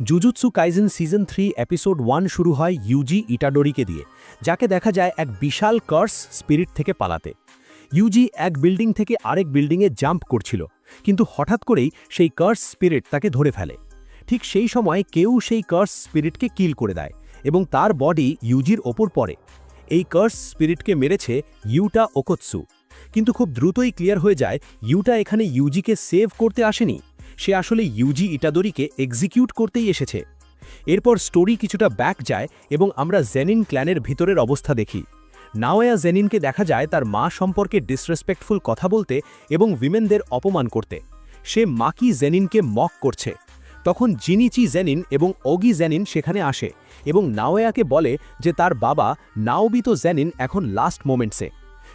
Jujutsu Kaisen season three episode one শুরু হয় Yuji ইটাডোরিকে দিয়ে, যাকে দেখা যায় এক বিশাল কার্স স্পিরিট থেকে পালাতে। ইউজি এক বিল্ডিং থেকে আরেক বিল্ডিংয়ে জাম্প করছিল, কিন্তু হঠাৎ করেই সেই কার্স স্পিরিট তাকে ধরে ফেলে। ঠিক সেই সময় কেউ সেই কার্স স্পিরিটকে কিল করে দেয় এবং তার বডি ইউজির ওপর পড়ে। এই কার্স স্পিরিটকে মেরেছে ইউটা ওকৎসু। কিন্তু খুব দ্রুতই ক্লিয়ার হয়ে যায়, ইউটা এখানে ইউজিকে সেভ করতে আসেনি। সে আসলে ইউজি ইটাদোরিকে এক্সিকিউট করতেই এসেছে। এরপর স্টোরি কিছুটা ব্যাক যায় এবং আমরা জেনিন ক্ল্যানের ভিতরের অবস্থা দেখি। নাওয়া জেনিনকে দেখা যায় তার মা সম্পর্কে ডিসরেসপেক্টফুল কথা বলতে এবং উইমেনদের অপমান করতে। সে মাকি জেনিনকে মক করছে। তখন জিনিচি জেনিন এবং অগি জেনিন সেখানে আসে এবং নাওয়াকে বলে যে তার বাবা নাওবিত জেনিন এখন লাস্ট মোমেন্টসে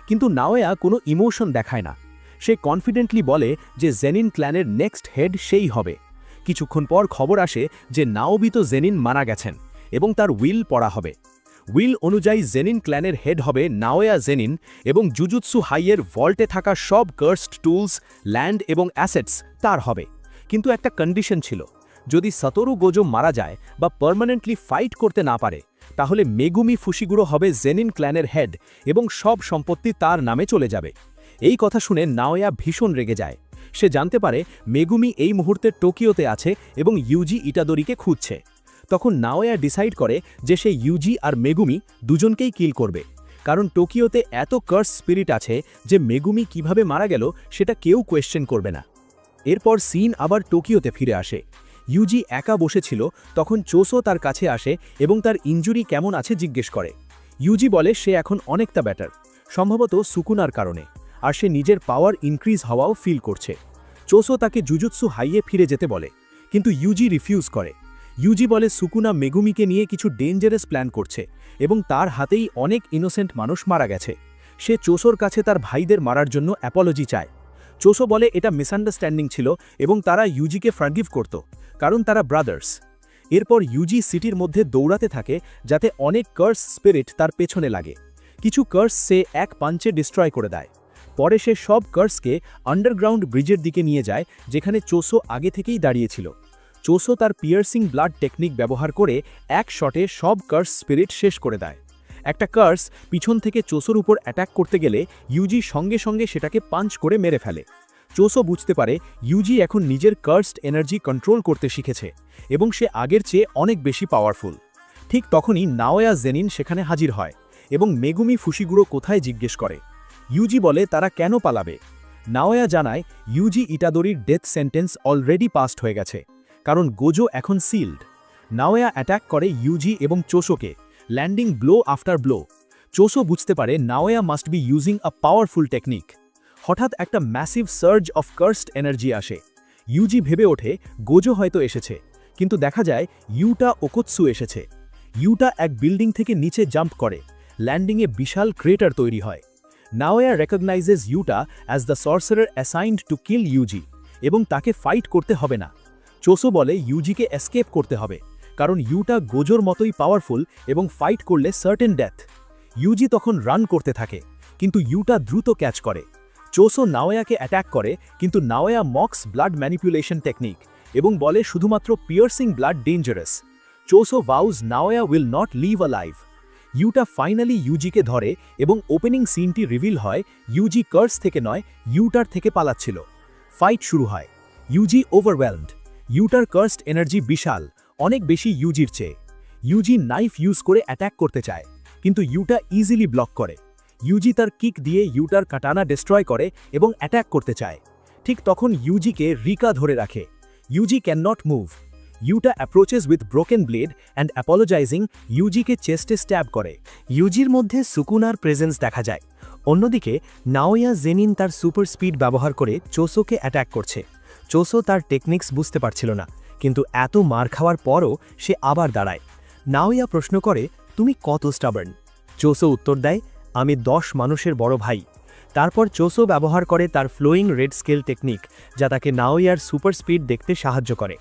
কিন্তু নাওয়া কোনো ইমোশন দেখায় না। সে কনফিডেন্টলি বলে যে জেনিন ক্ল্যানের নেক্সট হেড সেই হবে। কিছুক্ষণ পর খবর আসে যে নাওবিত জেনিন মারা গেছেন এবং তার উইল পড়া হবে। উইল অনুযায়ী জেনিন ক্ল্যানের হেড হবে নাওয়া জেনিন এবং জুজুৎসু হাইয়ের ভল্টে থাকা সব কার্সড টুলস ল্যান্ড এবং অ্যাসেটস তার হবে। কিন্তু একটা কন্ডিশন ছিল, যদি সতরু গোজো মারা যায় বা পার্মানেন্টলি ফাইট করতে না পারে, তাহলে মেগুমি ফুশিগুড়ো হবে জেনিন ক্ল্যানের হেড এবং সব সম্পত্তি তার নামে চলে যাবে। এই কথা শুনে নাওয়া ভীষণ রেগে যায়। সে জানতে পারে মেগুমি এই মুহূর্তে টোকিওতে আছে এবং ইউজি ইটাদোরিকে খুঁজছে। তখন নাওয়া ডিসাইড করে যে সে ইউজি আর মেগুমি দুজনকেই কিল করবে। কারণ টোকিওতে এত কার্স স্পিরিট আছে যে মেগুমি কীভাবে মারা গেল সেটা কেউ কোয়েশ্চেন করবে না। এরপর সিন আবার টোকিওতে ফিরে আসে। ইউজি একা বসেছিল, তখন চোসো তার কাছে আসে এবং তার ইঞ্জুরি কেমন আছে জিজ্ঞেস করে। ইউজি বলে সে এখন অনেকটা ব্যাটার, সম্ভবত সুকুনার কারণে। আর সে নিজের পাওয়ার ইনক্রিজ হওয়াও ফিল করছে। চোসো তাকে জুজুৎসু হাইয়ে ফিরে যেতে বলে, কিন্তু ইউজি রিফিউজ করে। ইউজি বলে, সুকুনা মেগুমিকে নিয়ে কিছু ডেঞ্জারাস প্ল্যান করছে এবং তার হাতেই অনেক ইনোসেন্ট মানুষ মারা গেছে। সে চোসোর কাছে তার ভাইদের মারার জন্য অ্যাপোলজি চায়। চোসো বলে, এটা মিসআন্ডারস্ট্যান্ডিং ছিল এবং তারা ইউজিকে ফ্রাগিভ করত, কারণ তারা ব্রাদার্স এরপর ইউজি সিটির মধ্যে দৌড়াতে থাকে, যাতে অনেক কার্স স্পিরিট তার পেছনে লাগে। কিছু কার্স সে এক পাঞ্চে ডিস্ট্রয় করে দেয়। পরে সে সব কার্সকে আন্ডারগ্রাউন্ড ব্রিজের দিকে নিয়ে যায়, যেখানে চোসো আগে থেকেই দাঁড়িয়েছিল। চোসো তার পিয়ার্সিং ব্লাড টেকনিক ব্যবহার করে এক শটে সব কার্স স্পিরিট শেষ করে দেয়। একটা কার্স পিছন থেকে চোসোর উপর অ্যাটাক করতে গেলে ইউজি সঙ্গে সঙ্গে সেটাকে পাঞ্চ করে মেরে ফেলে। চোসো বুঝতে পারে ইউজি এখন নিজের কার্সড এনার্জি কন্ট্রোল করতে শিখেছে এবং সে আগের চেয়ে অনেক বেশি পাওয়ারফুল ঠিক তখনই নাওয়া জেনিন সেখানে হাজির হয় এবং মেগুমি ফুশিগুড়ো কোথায় জিজ্ঞেস করে। ইউজি বলে তারা কেন পালাবে? নাওয়া জানায়, ইউজি ইটাদোরির ডেথ সেন্টেন্স অলরেডি পাস্ট হয়ে গেছে, কারণ গোজো এখন সিল্ড। নাওয়া অ্যাটাক করে ইউজি এবং চোসোকে, landing blow after blow. Choso বুঝতে পারে Naoya must be using a powerful technique. হঠাৎ একটা massive surge of cursed energy আসে। ইউজি ভেবে ওঠে, গোজো হয়তো এসেছে। কিন্তু দেখা যায়, ইউটা ওকোৎসু এসেছে। ইউটা এক বিল্ডিং থেকে নিচে জাম্প করে। ল্যান্ডিংয়ে বিশাল ক্রেটার তৈরি হয়। Naoya recognizes Yuta as the sorcerer assigned to kill Yuji এবং তাকে ফাইট করতে হবে না। চোসো বলে ইউজিকে এসকেপ করতে হবে, কারণ ইউটা গোজোর মতোই পাওয়ারফুল এবং ফাইট করলে সার্টেন ডেথ ইউজি তখন রান করতে থাকে, কিন্তু ইউটা দ্রুত ক্যাচ করে। চোসো নাওয়াকে অ্যাট্যাক করে, কিন্তু নাওয়া মক্স ব্লাড ম্যানিপুলেশন টেকনিক এবং বলে, শুধুমাত্র piercing blood dangerous Choso vows Naoya will not leave alive Yuta finally ইউজিকে ধরে এবং ওপেনিং সিনটি রিভিল হয় ইউজি কার্স থেকে নয়, ইউটার থেকে পালাচ্ছিল। ফাইট শুরু হয়। Yuji overwhelmed. ইউটার কার্সড এনার্জি বিশাল, অনেক বেশি ইউজির চেয়ে। ইউজি নাইফ ইউজ করে অ্যাট্যাক করতে চায়, কিন্তু ইউটা ইজিলি ব্লক করে। ইউজি তার কিক দিয়ে ইউটার কাটানা ডিস্ট্রয় করে এবং অ্যাট্যাক করতে চায়। ঠিক তখন ইউজিকে রিকা ধরে রাখে। Yuji can not move. Yuta approaches with broken blade and apologizing ইউজিকে চেস্টে স্ট্যাব করে। ইউজির মধ্যে সুকুনার প্রেজেন্স দেখা যায়। অন্যদিকে নাওয়া জেনিন তার সুপার স্পিড ব্যবহার করে চোসোকে অ্যাট্যাক করছে। চোসো তার টেকনিক্স বুঝতে পারছিল না, কিন্তু এত মার খাওয়ার পরও সে আবার দাঁড়ায়। নাওয়া প্রশ্ন করে, তুমি কত স্টাবার্ন চোসো উত্তর দেয়, আমি দশ মানুষের বড় ভাই। তারপর চোসো ব্যবহার করে তার ফ্লোয়িং রেড স্কেল টেকনিক যা তাকে নাওয়ার সুপার স্পিড দেখতে সাহায্য করে।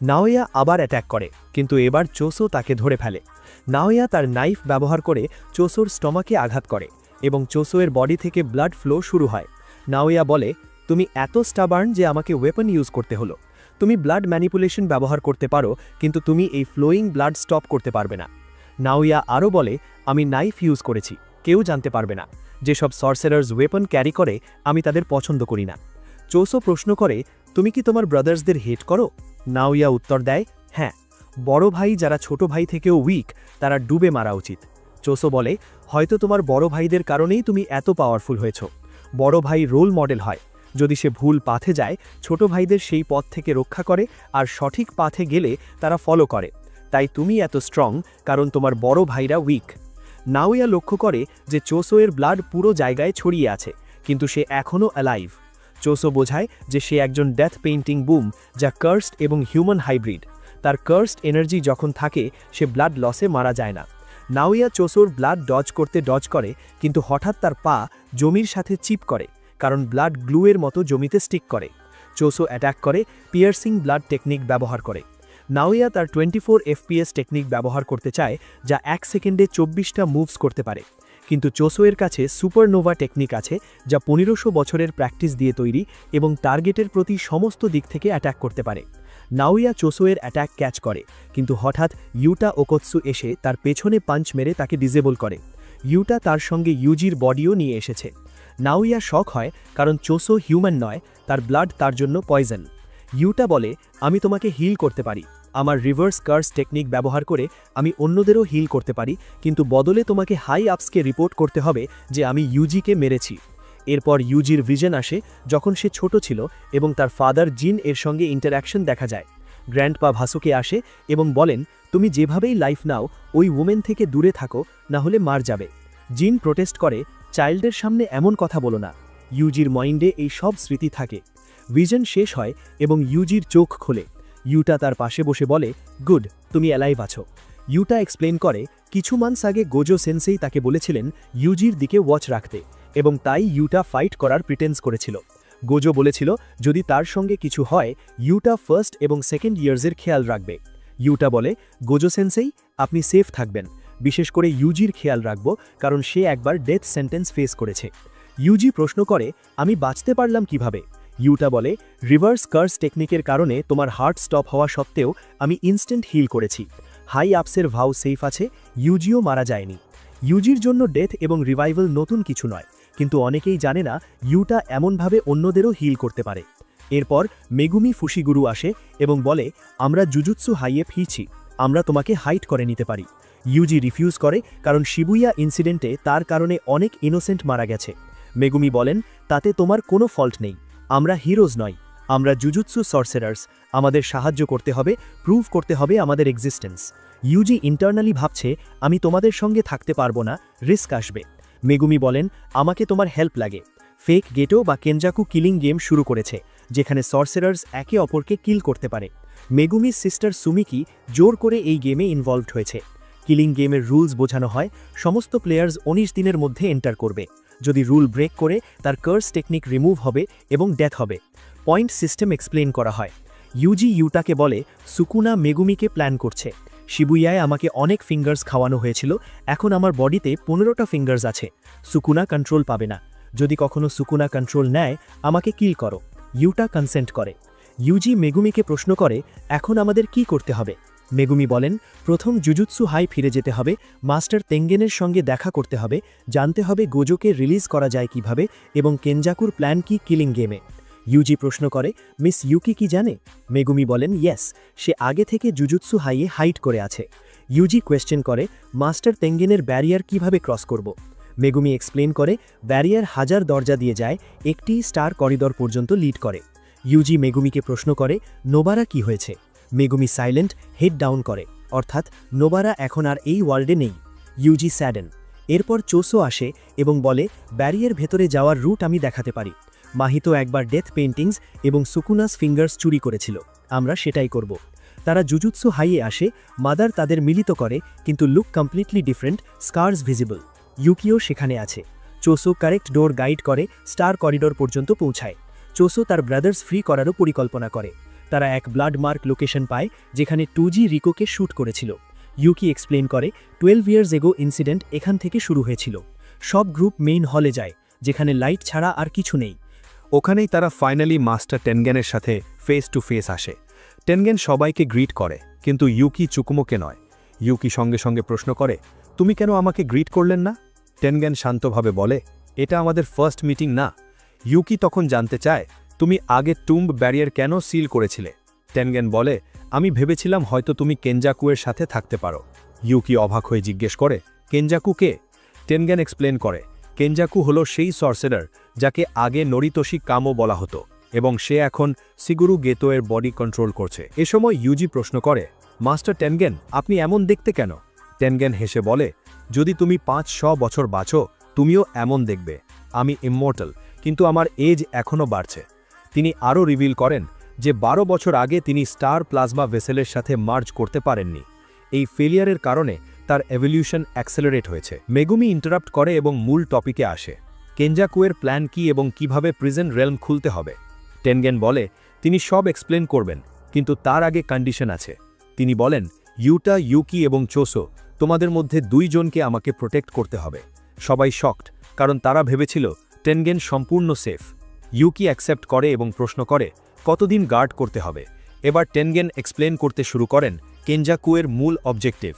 নাওয়া আবার অ্যাট্যাক করে, কিন্তু এবার চোসো তাকে ধরে ফেলে। নাওয়া তার নাইফ ব্যবহার করে চোসোর স্টমাকে আঘাত করে এবং চোসোয়ের বডি থেকে ব্লাড ফ্লো শুরু হয়। নাওয়া বলে, তুমি এত স্টাবার্ন যে আমাকে ওয়েপন ইউজ করতে হলো। তুমি ব্লাড ম্যানিপুলেশন ব্যবহার করতে পারো, কিন্তু তুমি এই ফ্লোয়িং ব্লাড স্টপ করতে পারবে না। নাওয়া আরও বলে, আমি নাইফ ইউজ করেছি, কেউ জানতে পারবে না। যেসব সর্সেরার্স ওয়েপন ক্যারি করে, আমি তাদের পছন্দ করি না। চোসো প্রশ্ন করে, তুমি কি তোমার ব্রাদার্সদের হেট করো? নাওয়া উত্তর দেয় হ্যাঁ বড় ভাই যারা ছোট ভাই থেকেও উইক তারা ডুবে মারা উচিত। চোসো বলে, হয়তো তোমার বড় ভাইদের কারণেই তুমি এত পাওয়ারফুল হয়েছ। বড় ভাই রোল মডেল হয়। যদি সে ভুল পাথে যায়, ছোট ভাইদের সেই পথ থেকে রক্ষা করে আর সঠিক পাথে গেলে তারা ফলো করে। তাই তুমি এত স্ট্রং কারণ তোমার বড় ভাইরা উইক নাওয়া লক্ষ্য করে যে চোসোয়ের ব্লাড পুরো জায়গায় ছড়িয়ে আছে, কিন্তু সে এখনও অ্যালাইভ চোসো বোঝায় যে সে একজন ডেথ পেইন্টিং বুম যা কার্সড এবং হিউম্যান হাইব্রিড। তার কার্সড এনার্জি যখন থাকে, সে ব্লাড লসে মারা যায় না। নাওয়া চোসোর ব্লাড ডজ করতে ডজ করে, কিন্তু হঠাৎ তার পা জমির সাথে চিপ করে, কারণ ব্লাড গ্লুয়ের মতো জমিতে স্টিক করে। চোসো অ্যাটাক করে, পিয়ার্সিং ব্লাড টেকনিক ব্যবহার করে। নাওয়া তার টোয়েন্টি ফোর এফপিএস টেকনিক ব্যবহার করতে চায়, যা এক সেকেন্ডে চব্বিশটা মুভস করতে পারে। কিন্তু চোসোয়ের কাছে সুপারনোভা টেকনিক আছে যা পনেরোশো বছরের প্র্যাকটিস দিয়ে তৈরি এবং টার্গেটের প্রতি সমস্ত দিক থেকে অ্যাটাক করতে পারে। নাওয়া চোসোয়ের অ্যাটাক ক্যাচ করে, কিন্তু হঠাৎ ইউটা ওকৎসু এসে তার পেছনে পাঞ্চ মেরে তাকে ডিজেবল করে। ইউটা তার সঙ্গে ইউজির বডিও নিয়ে এসেছে। নাওয়া শখ হয় কারণ চোসো হিউম্যান নয়, তার ব্লাড তার জন্য পয়জন। ইউটা বলে, আমি তোমাকে হিল করতে পারি। আমার রিভার্স কার্স টেকনিক ব্যবহার করে আমি অন্যদেরও হিল করতে পারি, কিন্তু বদলে তোমাকে হাই আপসকে রিপোর্ট করতে হবে যে আমি ইউজিকে মেরেছি। এরপর ইউজির ভিজন আসে যখন সে ছোট ছিল এবং তার ফাদার জিন এর সঙ্গে ইন্টারাকশন দেখা যায়। গ্র্যান্ডপা ভাসুকে আসে এবং বলেন, তুমি যেভাবেই লাইফ নাও, ওই উমেন থেকে দূরে থাকো, না হলে মার যাবে। জিন প্রোটেস্ট করে, চাইল্ডের সামনে এমন কথা বলো না। ইউজির মাইন্ডে এই সব স্মৃতি থাকে। ভিজন শেষ হয় এবং ইউজির চোখ খোলে। ইউটা তার পাশে বসে বলে, গুড, তুমি অ্যালাইভ আছো। ইউটা এক্সপ্লেন করে, কিছু মান্থস আগে গোজো সেন্সেই তাকে বলেছিলেন ইউজির দিকে ওয়াচ রাখতে এবং তাই ইউটা ফাইট করার প্রিটেন্স করেছিল। গোজো বলেছিল, যদি তার সঙ্গে কিছু হয়, ইউটা ফার্স্ট এবং সেকেন্ড ইয়ার্সের খেয়াল রাখবে। ইউটা বলে, গোজো সেন্সেই, আপনি সেফ থাকবেন। বিশেষ করে ইউজির খেয়াল রাখব, কারণ সে একবার ডেথ সেন্টেন্স ফেস করেছে। ইউজি প্রশ্ন করে, আমি বাঁচতে পারলাম কীভাবে? ইউটা বলে, রিভার্স কার্স টেকনিকের কারণে তোমার হার্ট স্টপ হওয়া সত্ত্বেও আমি ইনস্ট্যান্ট হিল করেছি। হাই আপসের ভাও সেফ আছে, ইউজিও মারা যায়নি। ইউজির জন্য ডেথ এবং রিভাইভাল নতুন কিছু নয়, কিন্তু অনেকেই জানে না ইউটা এমনভাবে অন্যদেরও হিল করতে পারে। এরপর মেগুমি ফুশিগুরু আসে এবং বলে, আমরা জুজুৎসু হাইয়ে ফিরছি, আমরা তোমাকে হাইট করে নিতে পারি। ইউজি রিফিউজ করে, কারণ শিবুইয়া ইনসিডেন্টে তার কারণে অনেক ইনোসেন্ট মারা গেছে। মেগুমি বলেন, তাতে তোমার কোনো ফল্ট নেই। আমরা হিরোজ নই, আমরা জুজুৎসু সর্সেরার্স, আমাদের সাহায্য করতে হবে প্রুভ করতে হবে আমাদের এক্সিস্টেন্স। ইউজি ইন্টারনালি ভাবছে, আমি তোমাদের সঙ্গে থাকতে পারব না, রিস্ক আসবে। মেগুমি বলেন, আমাকে তোমার হেল্প লাগে। ফেক গেটো বা কেনজাকু কিলিং গেম শুরু করেছে, যেখানে সর্সেরার্স একে অপরকে কিল করতে পারে। মেগুমির সিস্টার সুমিকি জোর করে এই গেমে ইনভলভড হয়েছে। কিলিং গেমের রুলস বোঝানো হয়, সমস্ত প্লেয়ার্স উনিশ দিনের মধ্যে এন্টার করবে। যদি রুল ব্রেক করে, তার কার্স টেকনিক রিমুভ হবে এবং ডেথ হবে। পয়েন্ট সিস্টেম এক্সপ্লেন করা হয়। ইউজি ইউটাকে বলে, সুকুনা মেগুমিকে প্ল্যান করছে। শিবুইয়ায় আমাকে অনেক ফিঙ্গার্স খাওয়ানো হয়েছিল, এখন আমার বডিতে পনেরোটা ফিঙ্গার্স আছে। সুকুনা কন্ট্রোল পাবে না। যদি কখনো সুকুনা কন্ট্রোল নেয়, আমাকে কিল করো। ইউটা কনসেন্ট করে। ইউজি মেগুমিকে প্রশ্ন করে, এখন আমাদের কি করতে হবে? মেগুমি বলেন, প্রথম জুজুৎসু হাই ফিরে যেতে হবে, মাস্টার তেঙ্গেনের সঙ্গে দেখা করতে হবে, জানতে হবে গোজোকে রিলিজ করা যায় কীভাবে এবং কেনজাকুর প্ল্যান কি কিলিং গেমে। ইউজি প্রশ্ন করে, মিস ইউকি কি জানে? মেগুমি বলেন, ইয়েস, সে আগে থেকে জুজুৎসু হাইয়ে হাইট করে আছে। ইউজি কোয়েশ্চেন করে, মাস্টার তেঙ্গেনের ব্যারিয়ার কীভাবে ক্রস করব? মেগুমি এক্সপ্লেন করে, ব্যারিয়ার হাজার দরজা দিয়ে যায়, একটি স্টার করিডর পর্যন্ত লিড করে। ইউজি মেগুমিকে প্রশ্ন করে, নোবারা কি হয়েছে? মেগুমি সাইলেন্ট হেড ডাউন করে। অর্থাৎ নোবারা এখন আর এই ওয়ার্ল্ডে নেই। Yuji sadden. এরপর চোসো আসে এবং বলে, ব্যারিয়ার ভেতরে যাওয়ার রুট আমি দেখাতে পারি। মাহিতো একবার ডেথ পেইন্টিংস এবং সুকুনাস ফিঙ্গার্স চুরি করেছিল। আমরা সেটাই করব। তারা জুজুৎসু হাইয়ে আসে, মাদার তাদের মিলিত করে, কিন্তু look completely different, scars visible. ইউকিও সেখানে আছে। চোসো কারেক্ট ডোর গাইড করে, স্টার করিডোর পর্যন্ত পৌঁছায়। চোসো তার ব্রাদার্স ফ্রি করারও পরিকল্পনা করে। তারা এক ব্লাড মার্ক লোকেশন পায়, যেখানে টু জি রিকোকে শ্যুট করেছিল। ইউকি এক্সপ্লেন করে টুয়েলভ ইয়ার্স এগো ইনসিডেন্ট এখান থেকে শুরু হয়েছিল। সব গ্রুপ মেইন হলে যায়, যেখানে লাইট ছাড়া আর কিছু নেই। ওখানেই তারা ফাইনালি মাস্টার টেনগ্যানের সাথে ফেস টু ফেস আসে। টেনগ্যান সবাইকে গ্রিট করে, কিন্তু ইউকি চুকুমোকে নয়। ইউকি সঙ্গে সঙ্গে প্রশ্ন করে, তুমি কেন আমাকে গ্রিট করলেন না? টেনগ্যান শান্তভাবে বলে, এটা আমাদের ফার্স্ট মিটিং না। ইউকি তখন জানতে চায় তুমি আগে টুম্ব ব্যারিয়ার কেন সিল করেছিলে? টেনগেন বলে, আমি ভেবেছিলাম হয়তো তুমি কেঞ্জাকুয়ের সাথে থাকতে পারো। ইউকি অবাক হয়ে জিজ্ঞেস করে কেঞ্জাকু কে? টেনগেন এক্সপ্লেন করে কেঞ্জাকু হলো সেই সর্সেরার যাকে আগে নরিতোষী কামও বলা হতো, এবং সে এখন সিগুরু গেতোয়ের বডি কন্ট্রোল করছে। এ সময় ইউজি প্রশ্ন করে, মাস্টার টেনগেন, আপনি এমন দেখতে কেন? টেনগেন হেসে বলে, যদি তুমি পাঁচ শ বছর বাঁচো, তুমিও এমন দেখবে। আমি ইম্মর্টাল, কিন্তু আমার এজ এখনও বাড়ছে। তিনি আরও রিভিল করেন যে বারো বছর আগে তিনি স্টার প্লাজমা ভেসেলের সাথে মার্জ করতে পারেননি। এই ফেলিয়ারের কারণে তার এভলিউশন অ্যাক্সেলারেট হয়েছে। মেগুমি ইন্টারাপ্ট করে এবং মূল টপিকে আসে। কেঞ্জাকুয়ের প্ল্যান কি এবং কীভাবে প্রিজেন্ট রেলম খুলতে হবে? টেনগেন বলে, তিনি সব এক্সপ্লেন করবেন, কিন্তু তার আগে কন্ডিশন আছে। তিনি বলেন, ইউটা, ইউকি এবং চোসো, তোমাদের মধ্যে দুইজনকে আমাকে প্রোটেক্ট করতে হবে। সবাই শকড, কারণ তারা ভেবেছিল, টেনগেন সম্পূর্ণ সেফ। ইউকি অ্যাকসেপ্ট করে এবং প্রশ্ন করে, কতদিন গার্ড করতে হবে? এবার টেনগেন এক্সপ্লেন করতে শুরু করেন কেঞ্জাকুয়ের মূল অবজেক্টিভ।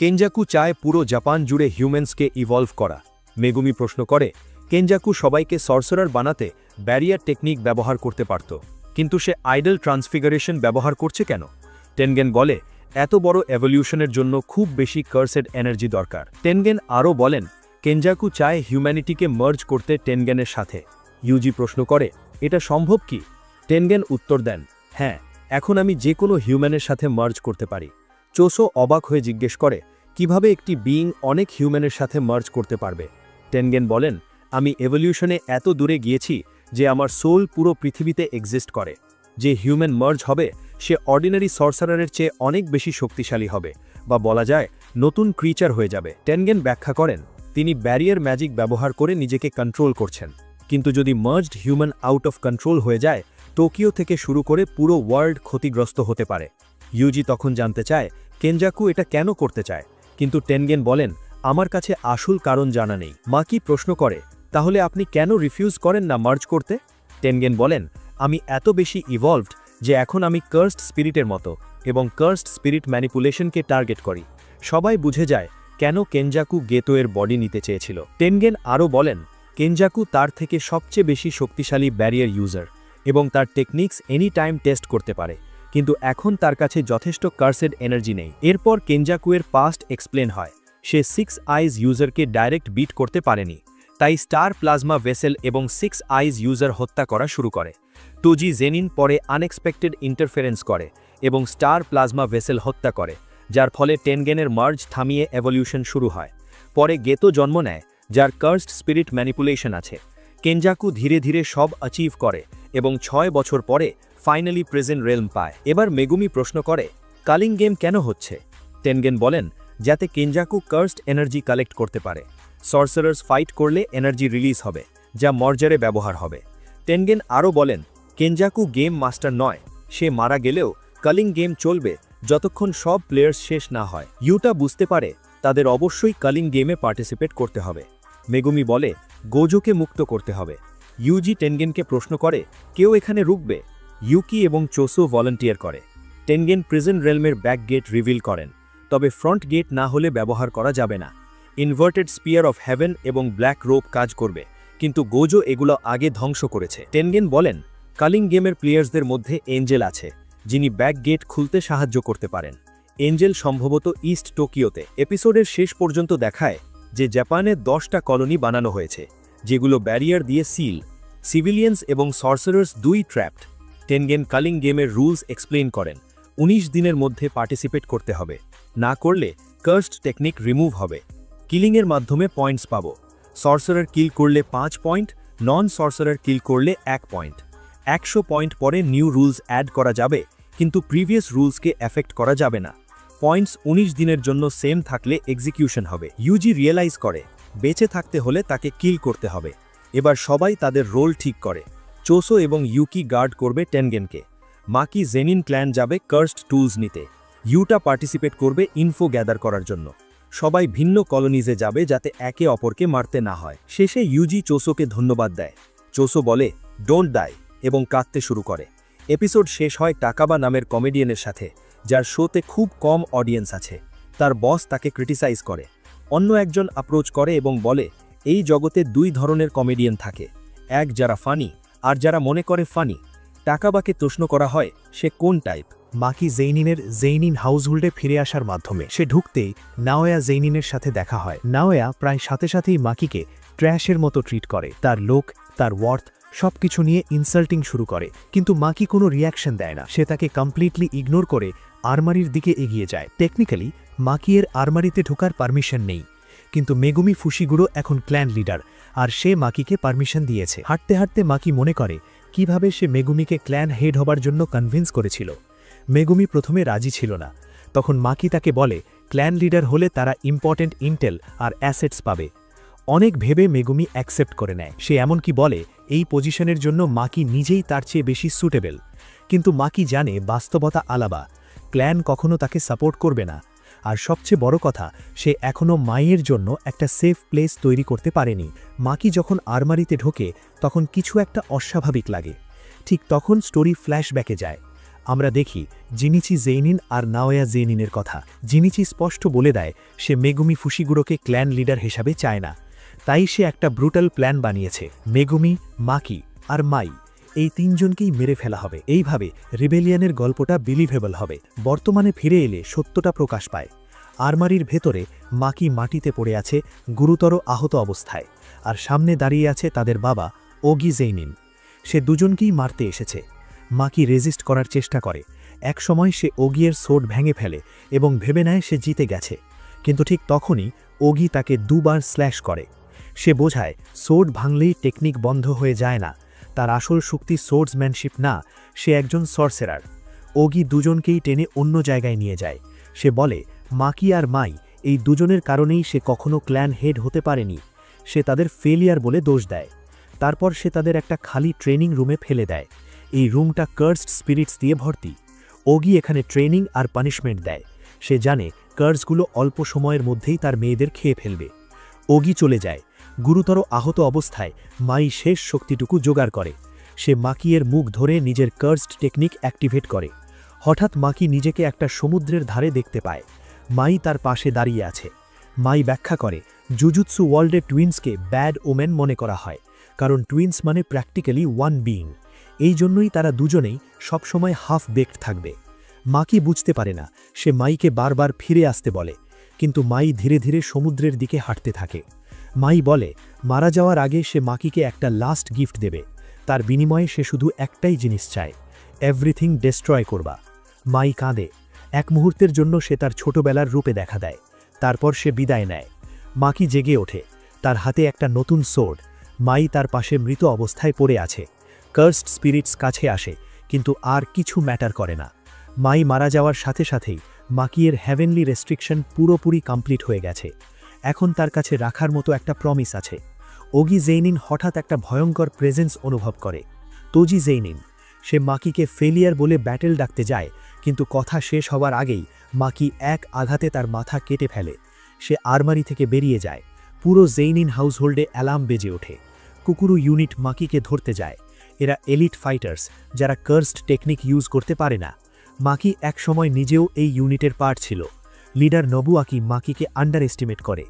কেঞ্জাকু চায় পুরো জাপান জুড়ে হিউম্যান্সকে ইভলভ করা। মেগুমি প্রশ্ন করে কেঞ্জাকু সবাইকে সরসরার বানাতে ব্যারিয়ার টেকনিক ব্যবহার করতে পারত, কিন্তু সে আইডল ট্রান্সফিগারেশন ব্যবহার করছে কেন? টেনগেন বলে, এত বড় এভলিউশনের জন্য খুব বেশি কার্সেড এনার্জি দরকার। টেনগেন আরও বলেন কেঞ্জাকু চায় হিউম্যানিটিকে মার্জ করতে টেনগেনের সাথে। ইউজি প্রশ্ন করে, এটা সম্ভব কি? টেনগেন উত্তর দেন হ্যাঁ এখন আমি যে কোনো হিউম্যানের সাথে মার্জ করতে পারি। চোসো অবাক হয়ে জিজ্ঞেস করে, কীভাবে একটি বিইং অনেক হিউম্যানের সাথে মার্জ করতে পারবে? টেনগেন বলেন, আমি এভলিউশনে এত দূরে গিয়েছি যে আমার সোল পুরো পৃথিবীতে এক্সিস্ট করে। যে হিউম্যান মার্জ হবে, সে অর্ডিনারি সরসারারের চেয়ে অনেক বেশি শক্তিশালী হবে বা বলা যায় নতুন ক্রিচার হয়ে যাবে। টেনগেন ব্যাখ্যা করেন, তিনি ব্যারিয়ার ম্যাজিক ব্যবহার করে নিজেকে কন্ট্রোল করছেন। কিন্তু যদি merged human out of control হয়ে যায়, টোকিও থেকে শুরু করে পুরো ওয়ার্ল্ড ক্ষতিগ্রস্ত হতে পারে। ইউজি তখন জানতে চায়, কেনজাকু এটা কেন করতে চায়? কিন্তু টেনগেন বলেন, আমার কাছে আসল কারণ জানা নেই। মা কি প্রশ্ন করে, তাহলে আপনি কেন রিফিউজ করেন না মার্জ করতে? টেনগেন বলেন, আমি এত বেশি ইভলভড যে এখন আমি কার্স্ট স্পিরিটের মতো এবং কার্স্ট স্পিরিট ম্যানিপুলেশনকে টার্গেট করি। সবাই বুঝে যায় কেন কেনজাকু গেতোয়ের বডি নিতে চেয়েছিল। টেনগেন আরও বলেন কেনজাকু তার থেকে সবচেয়ে বেশি শক্তিশালী ব্যারিয়ার ইউজার এবং তার টেকনিক্স এনি টাইম টেস্ট করতে পারে, কিন্তু এখন তার কাছে যথেষ্ট কার্সেড এনার্জি নেই। এরপর কেনজাকুয়ের পাস্ট এক্সপ্লেন হয়, সে সিক্স আইজ ইউজারকে ডাইরেক্ট বিট করতে পারেনি, তাই স্টার প্লাজমা ভেসেল এবং সিক্স আইজ ইউজার হত্যা করা শুরু করে। টুজি জেনিন পরে আনএক্সপেক্টেড ইন্টারফেরেন্স করে এবং স্টার প্লাজমা ভেসেল হত্যা করে, যার ফলে টেনগেনের মার্জ থামিয়ে এভলিউশন শুরু হয়। পরে গেতো জন্ম নেয় যার কার্স্ট স্পিরিট ম্যানিপুলেশন আছে। কেনজাকু ধীরে ধীরে সব অ্যাচিভ করে এবং ছয় বছর পরে ফাইনালি প্রেজেন্ট রেলম পায়। এবার মেগুমি প্রশ্ন করে, কালিং গেম কেন হচ্ছে? টেনগেন বলেন, যাতে কেনজাকু কার্স্ট এনার্জি কালেক্ট করতে পারে। সর্সারার্স ফাইট করলে এনার্জি রিলিজ হবে, যা মর্জারে ব্যবহার হবে। টেনগেন আরও বলেন কেনজাকু গেম মাস্টার নয়, সে মারা গেলেও কালিং গেম চলবে যতক্ষণ সব প্লেয়ার্স শেষ না হয়। ইউটা বুঝতে পারে, তাদের অবশ্যই কালিং গেমে পার্টিসিপেট করতে হবে। মেগুমি বলে, গোজোকে মুক্ত করতে হবে। ইউজি টেনগেনকে প্রশ্ন করে, কেউ এখানে রুকবে? ইউকি এবং চোসো ভলান্টিয়ার করে। টেনগেন প্রিজন রেলমের ব্যাক গেট রিভিল করেন, তবে ফ্রন্ট গেট না হলে ব্যবহার করা যাবে না। ইনভার্টেড স্পিয়ার অফ হেভেন এবং ব্ল্যাক রোপ কাজ করবে, কিন্তু গোজো এগুলো আগে ধ্বংস করেছে। টেনগেন বলেন, কালিং গেমের প্লেয়ার্সদের মধ্যে এঞ্জেল আছে, যিনি ব্যাক গেট খুলতে সাহায্য করতে পারেন। এঞ্জেল সম্ভবত ইস্ট টোকিওতে। এপিসোডের শেষ পর্যন্ত দেখায় যে জাপানে দশটা কলোনি বানানো হয়েছে, যেগুলো ব্যারিয়ার দিয়ে সিল, সিভিলিয়ান্স এবং সর্সারার্স দুই ট্র্যাপড। টেনগেন কালিং গেমের রুলস এক্সপ্লেন করেন ১৯ দিনের মধ্যে পার্টিসিপেট করতে হবে। না করলে কার্স্ট টেকনিক রিমুভ হবে। কিলিংয়ের মাধ্যমে পয়েন্টস পাবো। সর্সারার কিল করলে পাঁচ পয়েন্ট নন সর্সারার কিল করলে এক পয়েন্ট। একশো পয়েন্ট পরে নিউ রুলস অ্যাড করা যাবে, কিন্তু প্রিভিয়াস রুলসকে এফেক্ট করা যাবে না। পয়েন্টস ১৯ দিনের জন্য সেম থাকলে এক্সিকিউশন হবে। ইউজি রিয়েলাইজ করে, বেঁচে থাকতে হলে তাকে কিল করতে হবে। এবার সবাই তাদের রোল ঠিক করে। চোসো এবং ইউকি গার্ড করবে টেনগেনকে মাকি জেনিন ক্ল্যান যাবে কার্স্ট টুলস নিতে। ইউটা পার্টিসিপেট করবে ইনফো গ্যাদার করার জন্য। সবাই ভিন্ন কলোনিজে যাবে যাতে একে অপরকে মারতে না হয়। শেষে ইউজি চোসোকে ধন্যবাদ দেয়। চোসো বলে ডোন্ট ডাই এবং কাঁদতে শুরু করে। এপিসোড শেষ হয় টাকাবা নামের কমেডিয়ানের সাথে। যার শোতে খুব কম অডিয়েন্স আছে। তার বস তাকে ক্রিটিসাইজ করে। অন্য একজন অ্যাপ্রোচ করে এবং বলে, এই জগতে দুই ধরনের কমেডিয়ান থাকে। এক যারা ফানি আর যারা মনে করে ফানি টাকাবাকে প্রশ্ন করা হয়, সে কোন টাইপ মাকি জেইনিনের জেইনিন হাউসহোল্ডে ফিরে আসার মাধ্যমে সে ঢুকতেই নাওয়া জেইনিনের সাথে দেখা হয়। নাওয়া প্রায় সাথে সাথেই মাকিকে ট্র্যাশের মতো ট্রিট করে। তার লোক তার ওয়ার্থ সবকিছু নিয়ে ইনসাল্টিং শুরু করে। কিন্তু মাকি কোনো রিয়াকশন দেয় না। সে তাকে কমপ্লিটলি ইগনোর করে আরমারির দিকে এগিয়ে যায়। টেকনিক্যালি মাকিয়ের আরমারিতে ঢোকার পারমিশন নেই। কিন্তু মেগুমি ফুশিগুড়ো এখন ক্ল্যান লিডার আর সে মাকিকে পারমিশন দিয়েছে। হাঁটতে হাঁটতে মাকি মনে করে কীভাবে সে মেগুমিকে ক্ল্যান হেড হবার জন্য কনভিন্স করেছিল। মেগুমি প্রথমে রাজি ছিল না। তখন মাকি তাকে বলে ক্ল্যান লিডার হলে তারা ইম্পর্ট্যান্ট ইন্টেল আর অ্যাসেটস পাবে। অনেক ভেবে মেগুমি অ্যাকসেপ্ট করে নেয়। সে এমনকি বলে, এই পজিশনের জন্য মাকি নিজেই তার চেয়ে বেশি সুটেবেল কিন্তু মাকি জানে বাস্তবতা আলাবা ক্ল্যান কখনো তাকে সাপোর্ট করবে না। আর সবচেয়ে বড় কথা, সে এখনও মায়ের জন্য একটা সেফ প্লেস তৈরি করতে পারেনি। মাকি যখন আরমারিতে ঢোকে, তখন কিছু একটা অস্বাভাবিক লাগে। ঠিক তখন স্টোরি ফ্ল্যাশব্যাকে যায়। আমরা দেখি, জিনিচি জেইনিন আর নাওয়া জেইনিনের কথা। জিনিচি স্পষ্ট বলে দেয়, সে মেগুমি ফুশিগুড়োকে ক্ল্যান লিডার হিসাবে চায় না। তাই সে একটা ব্রুটাল প্ল্যান বানিয়েছে, মেগুমি, মাকি আর মাই। এই তিনজনকেই মেরে ফেলা হবে। এইভাবে রিবেলিয়ানের গল্পটা বিলিভেবল হবে। বর্তমানে ফিরে এলে সত্যটা প্রকাশ পায়। আরমারির ভেতরে মাকি মাটিতে পড়ে আছে গুরুতর আহত অবস্থায়। আর সামনে দাঁড়িয়ে আছে তাদের বাবা ওগি জেইনিন। সে দুজনকেই মারতে এসেছে। মাকি রেজিস্ট করার চেষ্টা করে। একসময় সে ওগিয়ের সোট ভেঙে ফেলে এবং ভেবে নেয় সে জিতে গেছে। কিন্তু ঠিক তখনই ওগি তাকে দুবার স্ল্যাশ করে। সে বোঝায় সোর্ড ভাঙলেই টেকনিক বন্ধ হয়ে যায় না। তার আসল শক্তি সোর্ডসম্যানশিপ না, সে একজন সর্সেরার। ওগি দুজনকেই টেনে অন্য জায়গায় নিয়ে যায়। সে বলে, মাকি আর মাই, এই দুজনের কারণেই সে কখনো ক্ল্যান হেড হতে পারেনি। সে তাদের ফেলিয়ার বলে দোষ দেয়। তারপর সে তাদের একটা খালি ট্রেনিং রুমে ফেলে দেয়। এই রুমটা কার্সড স্পিরিটস দিয়ে ভর্তি। ওগি এখানে ট্রেনিং আর পানিশমেন্ট দেয়। সে জানে কার্সগুলো অল্প সময়ের মধ্যেই তার মেয়েদের খেয়ে ফেলবে। ওগি চলে যায়। গুরুতর আহত অবস্থায় মাই শেষ শক্তিটুকু জোগাড় করে। সে মাকিয়ের মুখ ধরে নিজের কার্সড টেকনিক অ্যাক্টিভেট করে। হঠাৎ মাকি নিজেকে একটা সমুদ্রের ধারে দেখতে পায়। মাই তার পাশে দাঁড়িয়ে আছে। মাই ব্যাখ্যা করে, জুজুৎসু ওয়ার্ল্ডে টুইন্সকে ব্যাড ওমেন মনে করা হয়, কারণ টুইন্স মানে প্র্যাকটিক্যালি ওয়ান বিং এই জন্যই তারা দুজনেই সবসময় হাফ বেকড থাকবে। মাকি বুঝতে পারে না, সে মাইকে বারবার ফিরে আসতে বলে, কিন্তু মাই ধীরে ধীরে সমুদ্রের দিকে হাঁটতে থাকে। মাই বলে, মারা যাওয়ার আগে সে মাকিকে একটা লাস্ট গিফট দেবে। তার বিনিময়ে সে শুধু একটাই জিনিস চায় এভরিথিং ডেস্ট্রয় করবা। মাই কাঁদে। এক মুহূর্তের জন্য সে তার ছোটবেলার রূপে দেখা দেয়। তারপর সে বিদায় নেয়। মাকি জেগে ওঠে। তার হাতে একটা নতুন সোর্ড মাই তার পাশে মৃত অবস্থায় পড়ে আছে। কার্সড স্পিরিটস কাছে আসে, কিন্তু আর কিছু ম্যাটার করে না। মাই মারা যাওয়ার সাথে সাথেই মাকিয়ের হ্যাভেনলি রেস্ট্রিকশন পুরোপুরি কমপ্লিট হয়ে গেছে। এখন তার কাছে রাখার মতো একটা প্রমিস আছে। ওগি জেইনিন হঠাৎ একটা ভয়ঙ্কর প্রেজেন্স অনুভব করে। তোজি জেইনিন, সে মাকিকে ফেলিয়ার বলে ব্যাটেল ডাকতে যায়, কিন্তু কথা শেষ হওয়ার আগেই মাকি এক আঘাতে তার মাথা কেটে ফেলে। সে আরমারি থেকে বেরিয়ে যায়। পুরো জেইনিন হাউসহোল্ডে অ্যালার্ম বেজে ওঠে। কুকুরু ইউনিট মাকিকে ধরতে যায়। এরা এলিট ফাইটার্স যারা কার্সড টেকনিক ইউজ করতে পারে না। মাকি একসময় নিজেও এই ইউনিটের পার্ট ছিল। লিডার নবুয়াকি মাকিকে আন্ডার এস্টিমেট করে।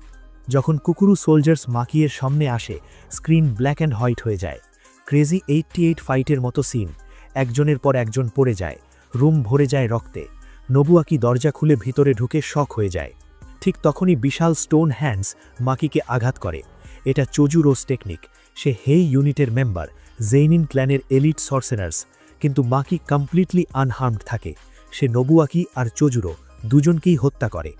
যখন কুকুরু সোলজার্স মাকিয়ের সামনে আসে স্ক্রিন ব্ল্যাক অ্যান্ড হোয়াইট হয়ে যায়। ক্রেজি এইটটি এইট ফাইটের মতো সিন একজনের পর একজন পড়ে যায় রুম ভরে যায় রক্তে। নবুয়াকি দরজা খুলে ভিতরে ঢুকে শক হয়ে যায়। ঠিক তখনই বিশাল স্টোন হ্যান্ডস মাকিকে আঘাত করে। এটা চজু রোজ টেকনিক সে হেই ইউনিটের মেম্বার জেইনিন ক্ল্যানের এলিট সর্সেনার্স কিন্তু মাকি কমপ্লিটলি আনহার্মড থাকে। সে নবুয়াকি আর চজুরো দুজনকেই হত্যা করে।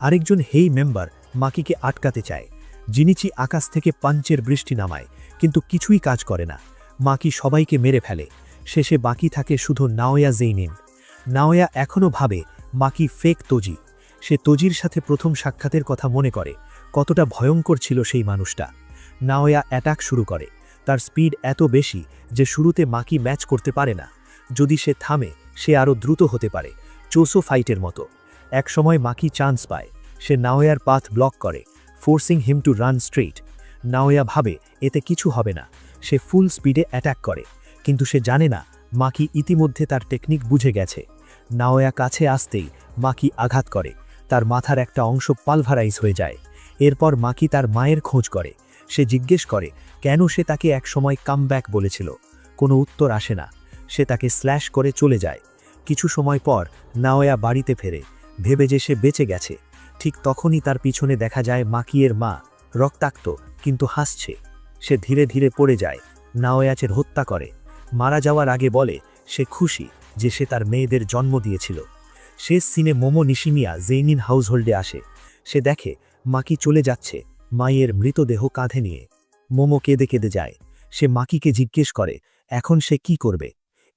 আরেকজন হেই মেম্বার মাকিকে আটকাতে চায়। জিনিচি আকাশ থেকে পাঞ্চের বৃষ্টি নামায়, কিন্তু কিছুই কাজ করে না। মাকি সবাইকে মেরে ফেলে। শেষে বাকি থাকে শুধু নাওয়া জেইনিন নাওয়া এখনও ভাবে মাকি ফেক তোজি। সে তোজির সাথে প্রথম সাক্ষাতের কথা মনে করে, কতটা ভয়ঙ্কর ছিল সেই মানুষটা। নাওয়া অ্যাটাক শুরু করে। তার স্পিড এত বেশি যে শুরুতে মাকি ম্যাচ করতে পারে না। যদি সে থামে, সে আরও দ্রুত হতে পারে, চোসো ফাইটের মতো। একসময় মাকি চান্স পায়। সে নাওয়ার পাথ ব্লক করে, forcing him to run straight. নাওয়া ভাবে, এতে কিছু হবে না। সে ফুল স্পিডে অ্যাটাক করে। কিন্তু সে জানে না, মাকি ইতিমধ্যে তার টেকনিক বুঝে গেছে। নাওয়া কাছে আসতেই মাকি আঘাত করে। তার মাথার একটা অংশ পালভারাইজ হয়ে যায়। এরপর মাকি তার মায়ের খোঁজ করে। সে জিজ্ঞেস করে, কেন সে তাকে একসময় কামব্যাক বলেছিল? কোনো উত্তর আসে না। সে তাকে স্ল্যাশ করে চলে যায়। কিছু সময় পর, নাওয়া বাড়িতে ফেরে। ভেবে যে সে বেঁচে গেছে, ঠিক তখনই তার পিছনে দেখা যায় মাকিয়ের মা, রক্তাক্ত, কিন্তু হাসছে। সে ধীরে ধীরে পড়ে যায় নাওয়াচের হত্যা করে। মারা যাওয়ার আগে বলে, সে খুশি যে সে তার মেয়েদের জন্ম দিয়েছিল। শেষ সিনে মোমো নিশিমিয়া জেইনিন হাউসহোল্ডে আসে। সে দেখে, মাকি চলে যাচ্ছে মায়ের মৃতদেহ কাঁধে নিয়ে। মোমো কেঁদে কেঁদে যায়। সে মাকিকে জিজ্ঞেস করে, এখন সে কি করবে?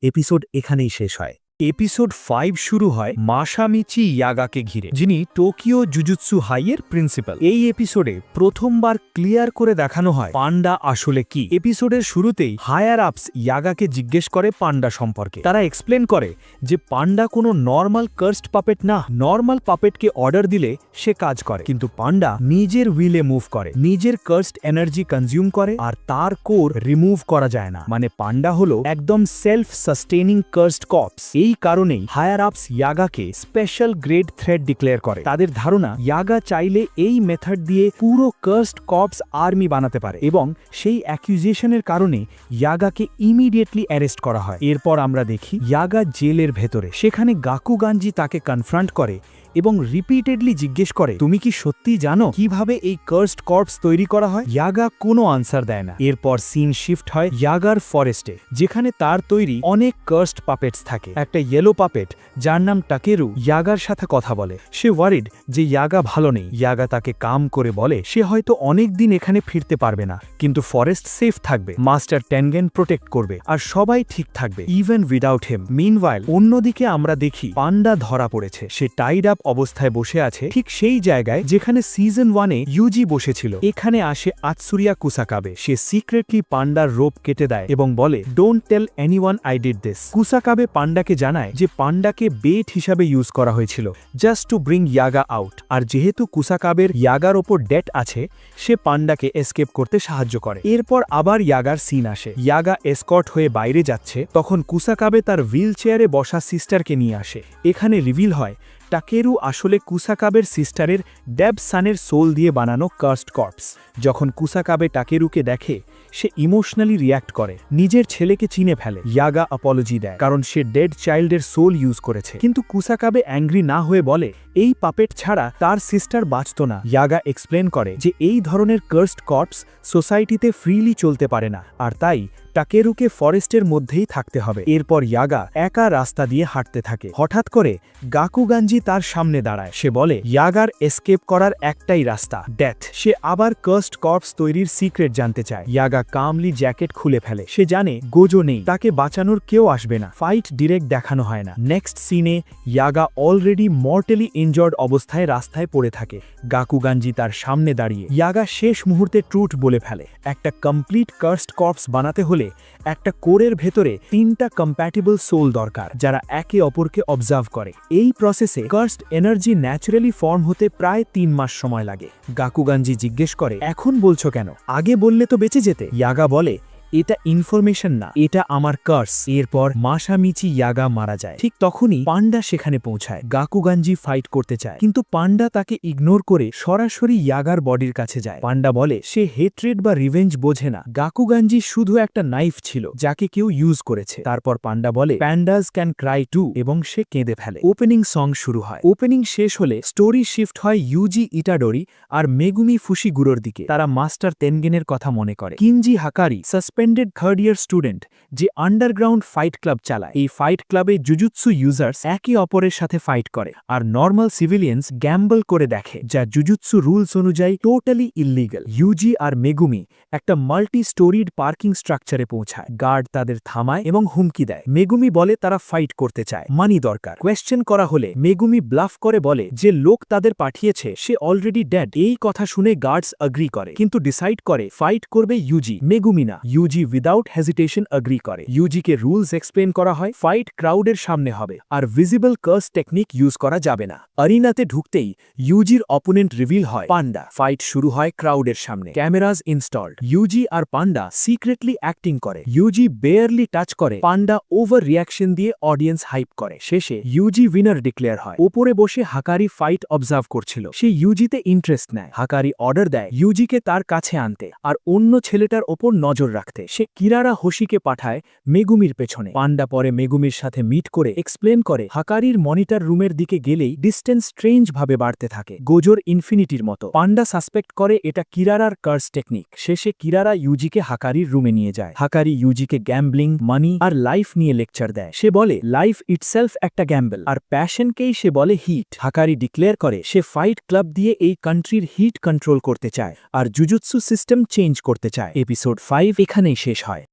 এপিসোড এখানেই শেষ হয়। এপিসোড ফাইভ শুরু হয় মাসামিচি ইয়াগাকে ঘিরে, যিনি টোকিও জুজুৎসু হাইয়ের প্রিন্সিপাল। এই এপিসোডে প্রথমবার ক্লিয়ার করে দেখানো হয় পান্ডা আসলে কি। এপিসোডের শুরুতেই হায়ার আপস ইয়াগাকে জিজ্ঞেস করে পান্ডা সম্পর্কে। তারা এক্সপ্লেন করে যে পান্ডা কোনো নর্মাল কার্স্ট পাপেট না, নর্মাল পাপেটকে অর্ডার দিলে সে কাজ করে। কিন্তু পান্ডা নিজের উইলে মুভ করে, নিজের কার্স্ট এনার্জি কনজিউম করে আর তার কোর রিমুভ করা যায় না। মানে পান্ডা হলো একদম সেলফ সাস্টেনিং কার্স্ট কপস। এই কারণেই হায়ার আপস ইয়াগাকে স্পেশাল গ্রেড থ্রেড ডিক্লেয়ার করে। তাদের ধারণা ইয়াগা চাইলে এই মেথড দিয়ে পুরো কার্স্ট কপস আর্মি বানাতে পারে এবং সেই অ্যাকিউজেশনের কারণে ইয়াগাকে ইমিডিয়েটলি অ্যারেস্ট করা হয়। এরপর আমরা দেখি ইয়াগা জেলের ভেতরে। সেখানে গাকুগাঞ্জি তাকে কনফ্রন্ট করে এবং রিপিটেডলি জিজ্ঞেস করে, তুমি কি সত্যি জানো কীভাবে এই কার্স্ট কর্পস তৈরি করা হয়? ইয়াগা কোনো আনসার দেয় না। এরপর সিন শিফট হয় ইয়াগার ফরেস্টে যেখানে তার তৈরি অনেক কার্স্ট পাপেটস থাকে। একটা ইয়েলো পাপেট যার নাম টাকেরু, ইয়াগার সাথে কথা বলে। সে ওয়ারিড যে ইয়াগা ভালো নেই। ইয়াগা তাকে কাম করে বলে, সে হয়তো অনেক দিন এখানে ফিরতে পারবে না, কিন্তু ফরেস্ট সেফ থাকবে। মাস্টার ট্যানগেন প্রোটেক্ট করবে, আর সবাই ঠিক থাকবে ইভেন উইদাউট হেম মিনওয়াইল অন্যদিকে আমরা দেখি, পান্ডা ধরা পড়েছে। সে টাইড আপ অবস্থায় বসে আছে ঠিক সেই জায়গায় যেখানে সিজন ওয়ানে ইউজি বসেছিল। এখানে আসে আতসুরিয়া কুসাকাবে। সে সিক্রেটলি পান্ডার রোপ কেটে দেয় এবং বলে don't tell anyone I did this Kusakabe পান্ডাকে জানায় যে পান্ডাকে বেট হিসাবে ইউজ করা হয়েছিল just to bring Yaga out আর যেহেতু কুসাকাবের ইয়াগার ওপর ডেট আছে, সে পান্ডাকে এসকেপ করতে সাহায্য করে। এরপর আবার ইয়াগার সিন আসে। ইয়াগা এসকট হয়ে বাইরে যাচ্ছে, তখন কুসাকাবে তার হুইল চেয়ারে বসা সিস্টারকে নিয়ে আসে। এখানে রিভিল হয় টাকেরু আসলে কুসাকাবের সিস্টারের ড্যাব সানের সোল দিয়ে বানানো কার্স্ট কর্পস। যখন কুসাকাবে টাকেরুকে দেখে, সে ইমোশনালি রিয়্যাক্ট করে। নিজের ছেলেকে চিনে ফেলে। ইয়াগা অপলজি দেয়। কারণ সে ডেড চাইল্ডের সোল ইউজ করেছে। কিন্তু কুসাকাবে অ্যাংরি না হয়ে বলে, এই পাপেট ছাড়া তার সিস্টার বাঁচত না। ইয়াগা এক্সপ্লেন করে যে, এই ধরনের কার্স্ট কর্পস সোসাইটিতে ফ্রিলি চলতে পারে না। আর তাই টাকেরুকে ফরেস্টের মধ্যেই থাকতে হবে। এরপর ইয়াগা একা রাস্তা দিয়ে হাঁটতে থাকে। হঠাৎ করে গাকুগাঞ্জি তার সামনে দাঁড়ায়। সে বলে, ইয়াগার এসকেপ করার একটাই রাস্তা, ডেথ। সে আবার কার্স্ট কর্পস তৈরির সিক্রেট জানতে চায়। ইয়াগা কামলি জ্যাকেট খুলে ফেলে। সে জানে, গোজো নেই, তাকে বাঁচানোর কেউ আসবে না। ফাইট ডিরেক্ট দেখানো হয় না। নেক্সট সিনে, ইয়াগা অলরেডি মর্টেলি ইনজর্ড অবস্থায় রাস্তায় পড়ে থাকে। গাকুগাঞ্জি তার সামনে দাঁড়িয়ে, ইয়াগা শেষ মুহূর্তে ট্রুট বলে ফেলে। একটা কমপ্লিট কার্স্ট কর্পস বানাতে হলে একটা কোরের ভেতরে তিনটা কম্প্যাটিবল সোল দরকার, যারা একে অপরকে অবজার্ভ করে। এই প্রসেসে কার্স্ট এনার্জি ন্যাচারালি ফর্ম হতে প্রায় তিন মাস সময় লাগে। গাকুগাঞ্জি জিজ্ঞেস করে, এখন বলছো কেন? আগে বললে তো বেঁচে যেতে। ইয়াগা বলে এটা ইনফরমেশন না, এটা আমার কার্স এরপর মাসামিচি ইয়াগা মারা যায়। ঠিক তখনই পান্ডা সেখানে পৌঁছায় গাকুগাঞ্জি ফাইট করতে চায়। কিন্তু পান্ডা তাকে ইগনোর করে সরাসরি ইয়াগার বডির কাছে যায়। পান্ডা বলে, সে হেট্রেড বা রিভেঞ্জ বোঝে না। গাকুগাঞ্জি শুধু একটা নাইফ ছিল, যাকে কেউ ইউজ করেছে। তারপর পান্ডা বলে প্যান্ডাজ ক্যান ক্রাই টু এবং সে কেঁদে ফেলে। ওপেনিং সং শুরু হয়। ওপেনিং শেষ হলে স্টোরি শিফট হয় ইউজি ইটাডোরি আর মেগুমি ফুশিগুরোর দিকে। তারা মাস্টার তেনগেনের কথা মনে করে। Kinji Hakari suspended third year student যে আন্ডারগ্রাউন্ড ফাইট ক্লাব চালায়। এই ফাইট ক্লাবে জুজুৎসু ইউজার্স একে অপরের সাথে ফাইট করে আর নর্মাল সিভিলিয়ান্স গ্যাম্বল করে দেখে, যা জুজুৎসু রুলস অনুযায়ী টোটালি ইল্লিগাল ইউজি আর মেগুমি একটা মাল্টি স্টোরিড পার্কিং স্ট্রাকচারে পৌঁছায়। গার্ড তাদের থামায় এবং হুমকি দেয়। মেগুমি বলে তারা ফাইট করতে চায়। মানি দরকার। কোয়েশ্চেন করা হলে মেগুমি ব্লাফ করে বলে যে লোক তাদের পাঠিয়েছে, সে অলরেডি ড্যাড এই কথা শুনে গার্ডস অ্যাগ্রি করে, কিন্তু ডিসাইড করে ফাইট করবে ইউজি মেগুমি না। Yuji Yuji without hesitation agree করে। ইউজিকে রুলস এক্সপ্লেন করা হয় ফাইট ক্রাউডের সামনে হবে, আর ভিজিবল কার্স টেকনিক ইউজ করা যাবে না। অরিনাতে ঢুকতেই ইউজির অপোনেন্ট রিভিল হয়, পান্ডা। ফাইট শুরু হয় ক্রাউডের সামনে। ক্যামেরাজ ইনস্টলড ইউজি আর পান্ডা সিক্রেটলি অ্যাক্টিং করে। ইউজি বেয়ারলি টাচ করে, পান্ডা ওভার রিয়াকশন দিয়ে অডিয়েন্স হাইপ করে। শেষে ইউজি উইনার ডিক্লেয়ার হয়। ওপরে বসে হাকারি ফাইট অবজার্ভ করছিল। সে ইউজিতে ইন্টারেস্ট নেয়। হাকারি অর্ডার দেয়। ইউজিকে তার কাছে আনতে, আর অন্য ছেলেটার ওপর নজর রাখতে। সে কিরারা হোশিকে পাঠায় মেগুমির পেছনে। পান্ডা পরে মেগুমির সাথে মিট করে এক্সপ্লেন করে, হাকারির মনিটর রুমের দিকে গেলেই ডিস্টেন্স ভাবে বাড়তে থাকে, গোজোর ইনফিনিটির মতো। পান্ডা সাসপেক্ট করে এটা কিরারার কার্স টেকনিক শেষে কিরারা ইউজিকে হাকারির রুমে নিয়ে যায়। হাকারি ইউজিকে গ্যাম্বলিং মানি আর লাইফ নিয়ে লেকচার দেয়। সে বলে লাইফ ইটসেলফ একটা গ্যাম্বল আর প্যাশনকেই সে বলে হিট হাকারি ডিক্লেয়ার করে, সে ফাইট ক্লাব দিয়ে এই কান্ট্রির হিট কন্ট্রোল করতে চায় আর জুজুৎসু সিস্টেম চেঞ্জ করতে চায়। এপিসোড ফাইভ এখানেই শেষ হয়।